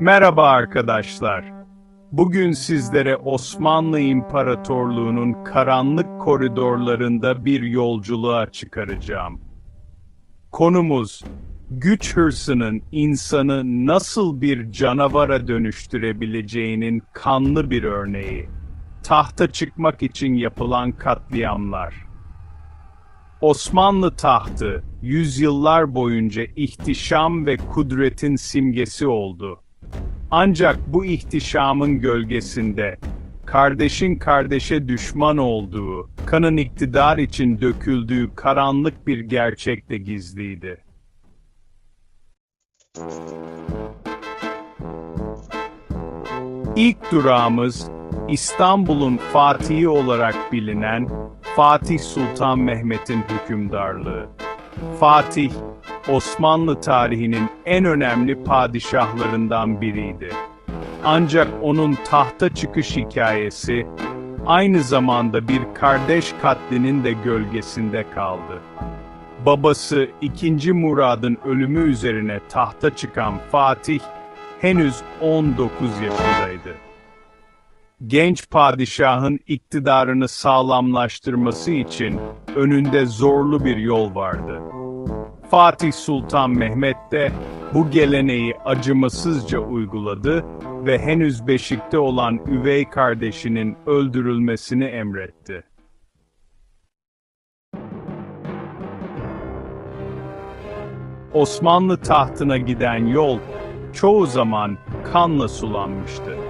Merhaba arkadaşlar. Bugün sizlere Osmanlı İmparatorluğu'nun karanlık koridorlarında bir yolculuğa çıkaracağım. Konumuz, güç hırsının insanı nasıl bir canavara dönüştürebileceğinin kanlı bir örneği. Tahta çıkmak için yapılan katliamlar. Osmanlı tahtı, yüzyıllar boyunca ihtişam ve kudretin simgesi oldu. Ancak bu ihtişamın gölgesinde, kardeşin kardeşe düşman olduğu, kanın iktidar için döküldüğü karanlık bir gerçek de gizliydi. İlk durağımız, İstanbul'un Fatihi olarak bilinen Fatih Sultan Mehmet'in hükümdarlığı. Fatih, Osmanlı tarihinin en önemli padişahlarından biriydi. Ancak onun tahta çıkış hikayesi aynı zamanda bir kardeş katlinin de gölgesinde kaldı. Babası 2. Murad'ın ölümü üzerine tahta çıkan Fatih henüz 19 yaşındaydı. Genç padişahın iktidarını sağlamlaştırması için önünde zorlu bir yol vardı. Fatih Sultan Mehmet de bu geleneği acımasızca uyguladı ve henüz beşikte olan üvey kardeşinin öldürülmesini emretti. Osmanlı tahtına giden yol çoğu zaman kanla sulanmıştı.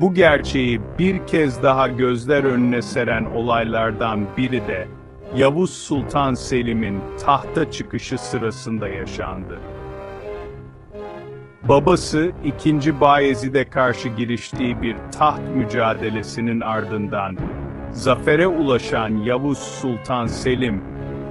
Bu gerçeği bir kez daha gözler önüne seren olaylardan biri de Yavuz Sultan Selim'in tahta çıkışı sırasında yaşandı. Babası 2. Bayezid'e karşı giriştiği bir taht mücadelesinin ardından zafere ulaşan Yavuz Sultan Selim,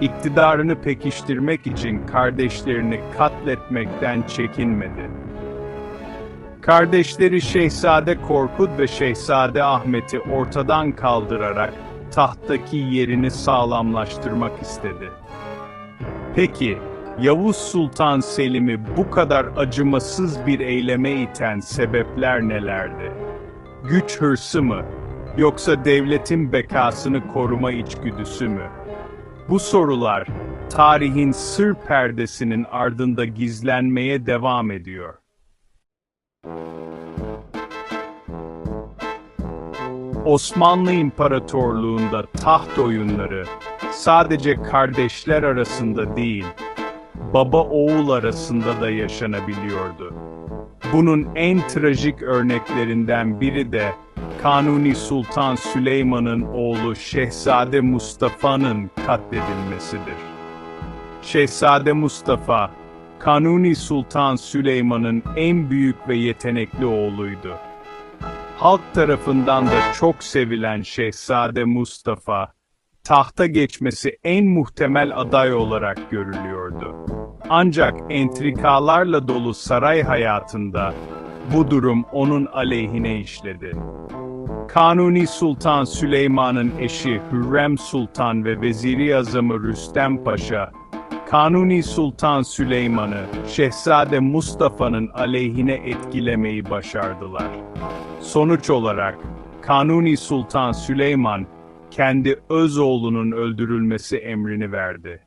iktidarını pekiştirmek için kardeşlerini katletmekten çekinmedi. Kardeşleri Şehzade Korkut ve Şehzade Ahmet'i ortadan kaldırarak tahttaki yerini sağlamlaştırmak istedi. Peki, Yavuz Sultan Selim'i bu kadar acımasız bir eyleme iten sebepler nelerdi? Güç hırsı mı? Yoksa devletin bekasını koruma içgüdüsü mü? Bu sorular, tarihin sır perdesinin ardında gizlenmeye devam ediyor. Osmanlı İmparatorluğu'nda taht oyunları sadece kardeşler arasında değil, baba oğul arasında da yaşanabiliyordu. Bunun en trajik örneklerinden biri de Kanuni Sultan Süleyman'ın oğlu Şehzade Mustafa'nın katledilmesidir. Şehzade Mustafa, Kanuni Sultan Süleyman'ın en büyük ve yetenekli oğluydu. Halk tarafından da çok sevilen Şehzade Mustafa, tahta geçmesi en muhtemel aday olarak görülüyordu. Ancak entrikalarla dolu saray hayatında bu durum onun aleyhine işledi. Kanuni Sultan Süleyman'ın eşi Hürrem Sultan ve Veziri Azamı Rüstem Paşa, Kanuni Sultan Süleyman'ı Şehzade Mustafa'nın aleyhine etkilemeyi başardılar. Sonuç olarak Kanuni Sultan Süleyman kendi öz oğlunun öldürülmesi emrini verdi.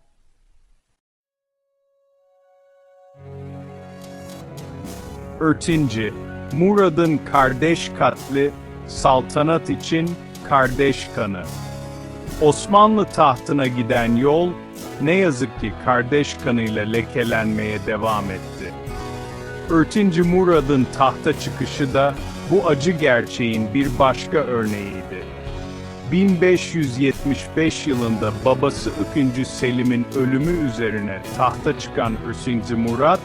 Örtinci, Murad'ın kardeş katli, saltanat için kardeş kanı. Osmanlı tahtına giden yol, ne yazık ki kardeş kanıyla lekelenmeye devam etti. Örtinci Murad'ın tahta çıkışı da bu acı gerçeğin bir başka örneğiydi. 1575 yılında babası 3. Selim'in ölümü üzerine tahta çıkan 3. Murat,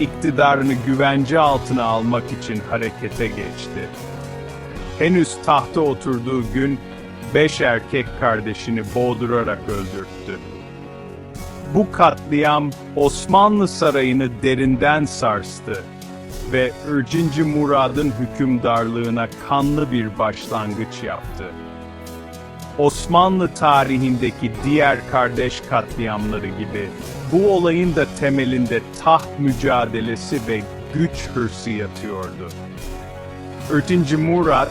iktidarını güvence altına almak için harekete geçti. Henüz tahta oturduğu gün, beş erkek kardeşini boğdurarak öldürttü. Bu katliam Osmanlı sarayını derinden sarstı ve 3. Murad'ın hükümdarlığına kanlı bir başlangıç yaptı. Osmanlı tarihindeki diğer kardeş katliamları gibi bu olayın da temelinde taht mücadelesi ve güç hırsı yatıyordu. 3. Murat,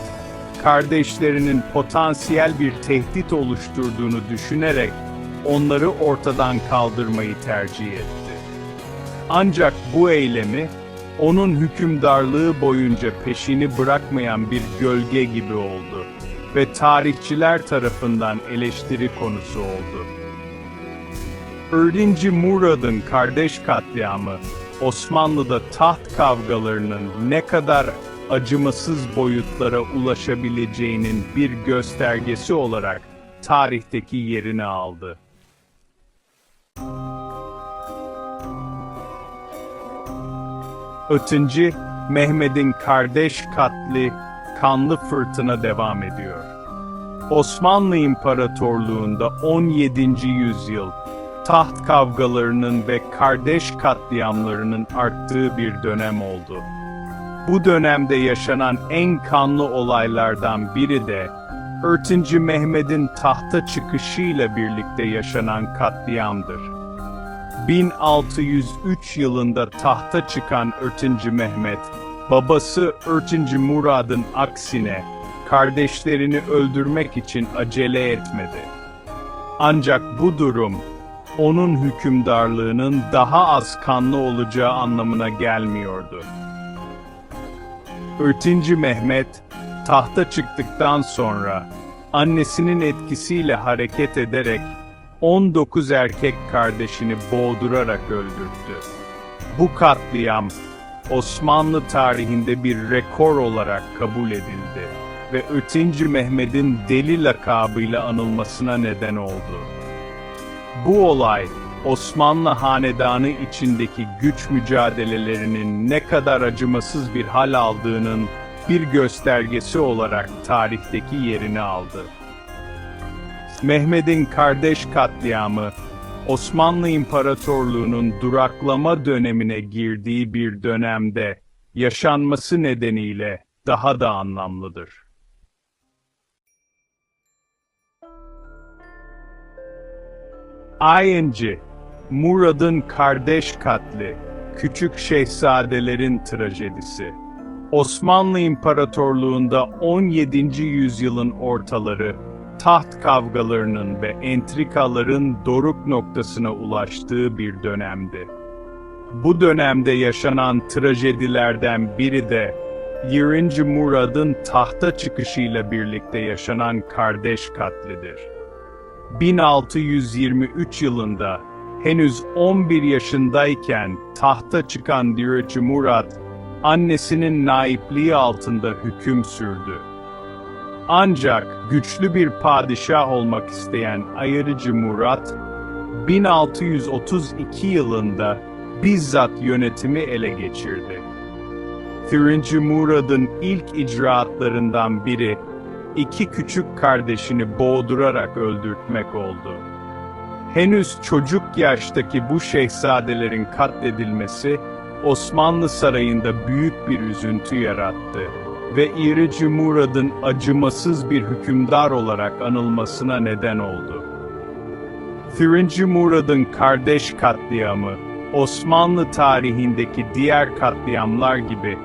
kardeşlerinin potansiyel bir tehdit oluşturduğunu düşünerek onları ortadan kaldırmayı tercih etti. Ancak bu eylemi, onun hükümdarlığı boyunca peşini bırakmayan bir gölge gibi oldu ve tarihçiler tarafından eleştiri konusu oldu. 4. Murad'ın kardeş katliamı, Osmanlı'da taht kavgalarının ne kadar acımasız boyutlara ulaşabileceğinin bir göstergesi olarak tarihteki yerini aldı. Ötüncü, Mehmet'in kardeş katli, kanlı fırtına devam ediyor. Osmanlı İmparatorluğu'nda 17. yüzyıl, taht kavgalarının ve kardeş katliamlarının arttığı bir dönem oldu. Bu dönemde yaşanan en kanlı olaylardan biri de, 4. Mehmet'in tahta çıkışıyla birlikte yaşanan katliamdır. 1603 yılında tahta çıkan 4. Mehmet, babası 4. Murad'ın aksine, kardeşlerini öldürmek için acele etmedi. Ancak bu durum, onun hükümdarlığının daha az kanlı olacağı anlamına gelmiyordu. 4. Mehmet, tahta çıktıktan sonra, annesinin etkisiyle hareket ederek, 19 erkek kardeşini boğdurarak öldürttü. Bu katliam, Osmanlı tarihinde bir rekor olarak kabul edildi ve 3. Mehmet'in deli lakabıyla anılmasına neden oldu. Bu olay, Osmanlı hanedanı içindeki güç mücadelelerinin ne kadar acımasız bir hal aldığının bir göstergesi olarak tarihteki yerini aldı. Mehmet'in kardeş katliamı, Osmanlı İmparatorluğu'nun duraklama dönemine girdiği bir dönemde yaşanması nedeniyle daha da anlamlıdır. Ayıncı, Murad'ın kardeş katli, Küçük Şehzadelerin trajedisi. Osmanlı İmparatorluğu'nda 17. yüzyılın ortaları, taht kavgalarının ve entrikaların doruk noktasına ulaştığı bir dönemdi. Bu dönemde yaşanan trajedilerden biri de 20. Murad'ın tahta çıkışıyla birlikte yaşanan kardeş katlidir. 1623 yılında henüz 11 yaşındayken tahta çıkan 1. Murad, annesinin naipliği altında hüküm sürdü. Ancak güçlü bir padişah olmak isteyen Ayırıcı Murat, 1632 yılında bizzat yönetimi ele geçirdi. 1. Murad'ın ilk icraatlarından biri, iki küçük kardeşini boğdurarak öldürtmek oldu. Henüz çocuk yaştaki bu şehzadelerin katledilmesi, Osmanlı sarayında büyük bir üzüntü yarattı ve İrici Murad'ın acımasız bir hükümdar olarak anılmasına neden oldu. 1. Murad'ın kardeş katliamı, Osmanlı tarihindeki diğer katliamlar gibi,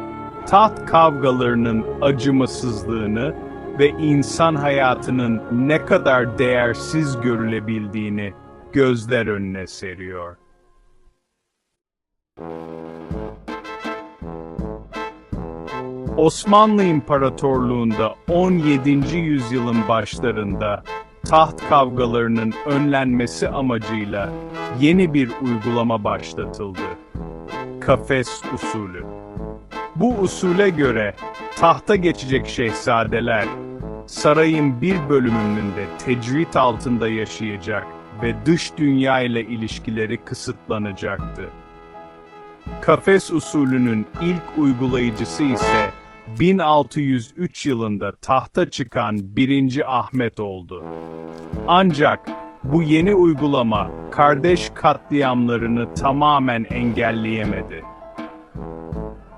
taht kavgalarının acımasızlığını ve insan hayatının ne kadar değersiz görülebildiğini gözler önüne seriyor. Osmanlı İmparatorluğu'nda 17. yüzyılın başlarında taht kavgalarının önlenmesi amacıyla yeni bir uygulama başlatıldı. Kafes usulü. Bu usule göre tahta geçecek şehzadeler sarayın bir bölümünde tecrit altında yaşayacak ve dış dünya ile ilişkileri kısıtlanacaktı. Kafes usulünün ilk uygulayıcısı ise 1603 yılında tahta çıkan 1. Ahmet oldu. Ancak bu yeni uygulama kardeş katliamlarını tamamen engelleyemedi.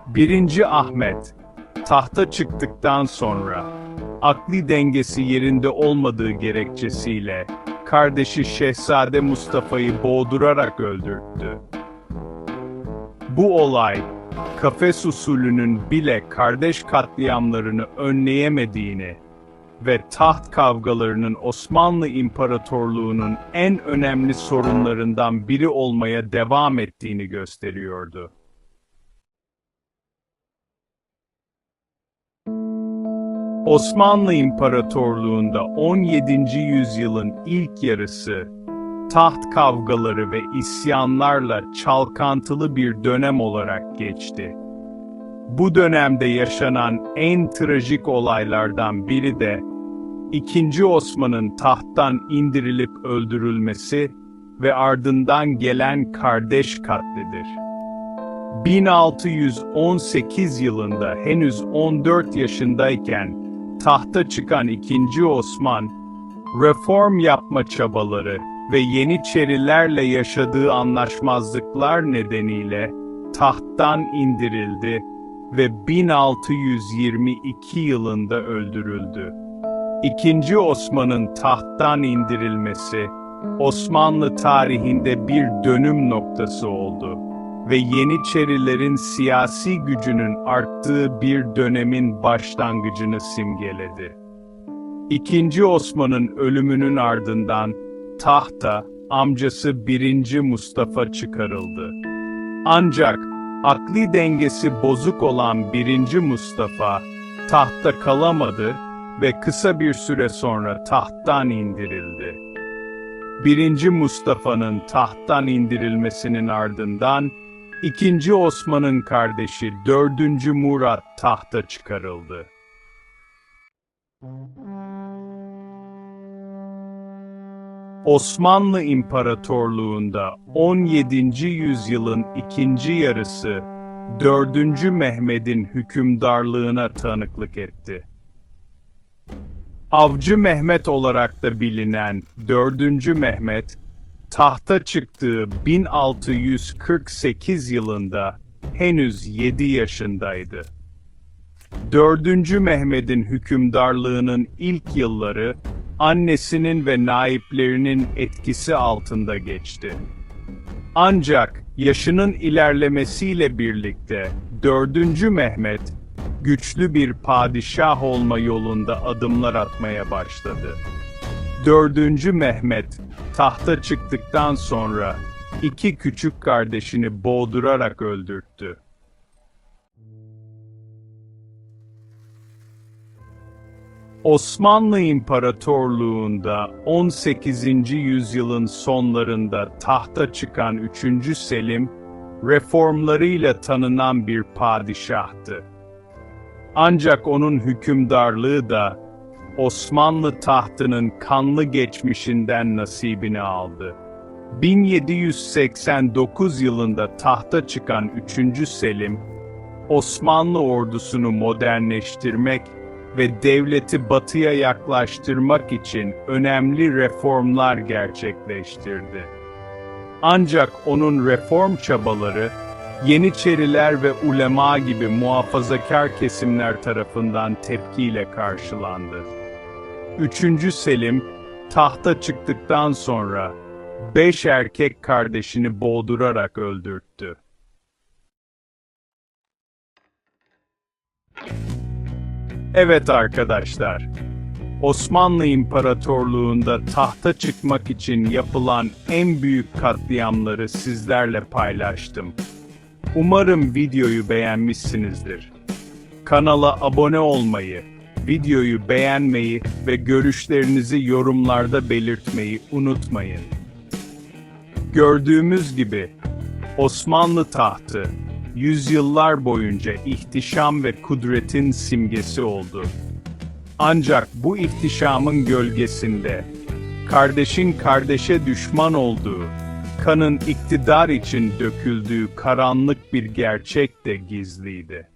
1. Ahmet tahta çıktıktan sonra akli dengesi yerinde olmadığı gerekçesiyle kardeşi Şehzade Mustafa'yı boğdurarak öldürttü. Bu olay, kafes usulünün bile kardeş katliamlarını önleyemediğini ve taht kavgalarının Osmanlı İmparatorluğu'nun en önemli sorunlarından biri olmaya devam ettiğini gösteriyordu. Osmanlı İmparatorluğu'nda 17. yüzyılın ilk yarısı, taht kavgaları ve isyanlarla çalkantılı bir dönem olarak geçti. Bu dönemde yaşanan en trajik olaylardan biri de, II. Osman'ın tahttan indirilip öldürülmesi ve ardından gelen kardeş katlidir. 1618 yılında henüz 14 yaşındayken tahta çıkan II. Osman, reform yapma çabaları ve Yeniçerilerle yaşadığı anlaşmazlıklar nedeniyle tahttan indirildi ve 1622 yılında öldürüldü. İkinci Osman'ın tahttan indirilmesi, Osmanlı tarihinde bir dönüm noktası oldu ve Yeniçerilerin siyasi gücünün arttığı bir dönemin başlangıcını simgeledi. İkinci Osman'ın ölümünün ardından tahta amcası 1. Mustafa çıkarıldı. Ancak akli dengesi bozuk olan 1. Mustafa tahta kalamadı ve kısa bir süre sonra tahttan indirildi. 1. Mustafa'nın tahttan indirilmesinin ardından 2. Osman'ın kardeşi 4. Murat tahta çıkarıldı. Osmanlı İmparatorluğu'nda 17. yüzyılın ikinci yarısı 4. Mehmet'in hükümdarlığına tanıklık etti. Avcı Mehmet olarak da bilinen 4. Mehmet, tahta çıktığı 1648 yılında henüz 7 yaşındaydı. 4. Mehmet'in hükümdarlığının ilk yılları annesinin ve naiplerinin etkisi altında geçti. Ancak yaşının ilerlemesiyle birlikte 4. Mehmet güçlü bir padişah olma yolunda adımlar atmaya başladı. 4. Mehmet tahta çıktıktan sonra iki küçük kardeşini boğdurarak öldürttü. Osmanlı İmparatorluğu'nda 18. yüzyılın sonlarında tahta çıkan 3. Selim, reformlarıyla tanınan bir padişahtı. Ancak onun hükümdarlığı da Osmanlı tahtının kanlı geçmişinden nasibini aldı. 1789 yılında tahta çıkan 3. Selim, Osmanlı ordusunu modernleştirmek ve devleti batıya yaklaştırmak için önemli reformlar gerçekleştirdi. Ancak onun reform çabaları, Yeniçeriler ve ulema gibi muhafazakar kesimler tarafından tepkiyle karşılandı. 3. Selim, tahta çıktıktan sonra, beş erkek kardeşini boğdurarak öldürttü. Evet arkadaşlar, Osmanlı İmparatorluğu'nda tahta çıkmak için yapılan en büyük katliamları sizlerle paylaştım. Umarım videoyu beğenmişsinizdir. Kanala abone olmayı, videoyu beğenmeyi ve görüşlerinizi yorumlarda belirtmeyi unutmayın. Gördüğümüz gibi Osmanlı tahtı yüzyıllar boyunca ihtişam ve kudretin simgesi oldu. Ancak bu ihtişamın gölgesinde kardeşin kardeşe düşman olduğu, kanın iktidar için döküldüğü karanlık bir gerçek de gizliydi.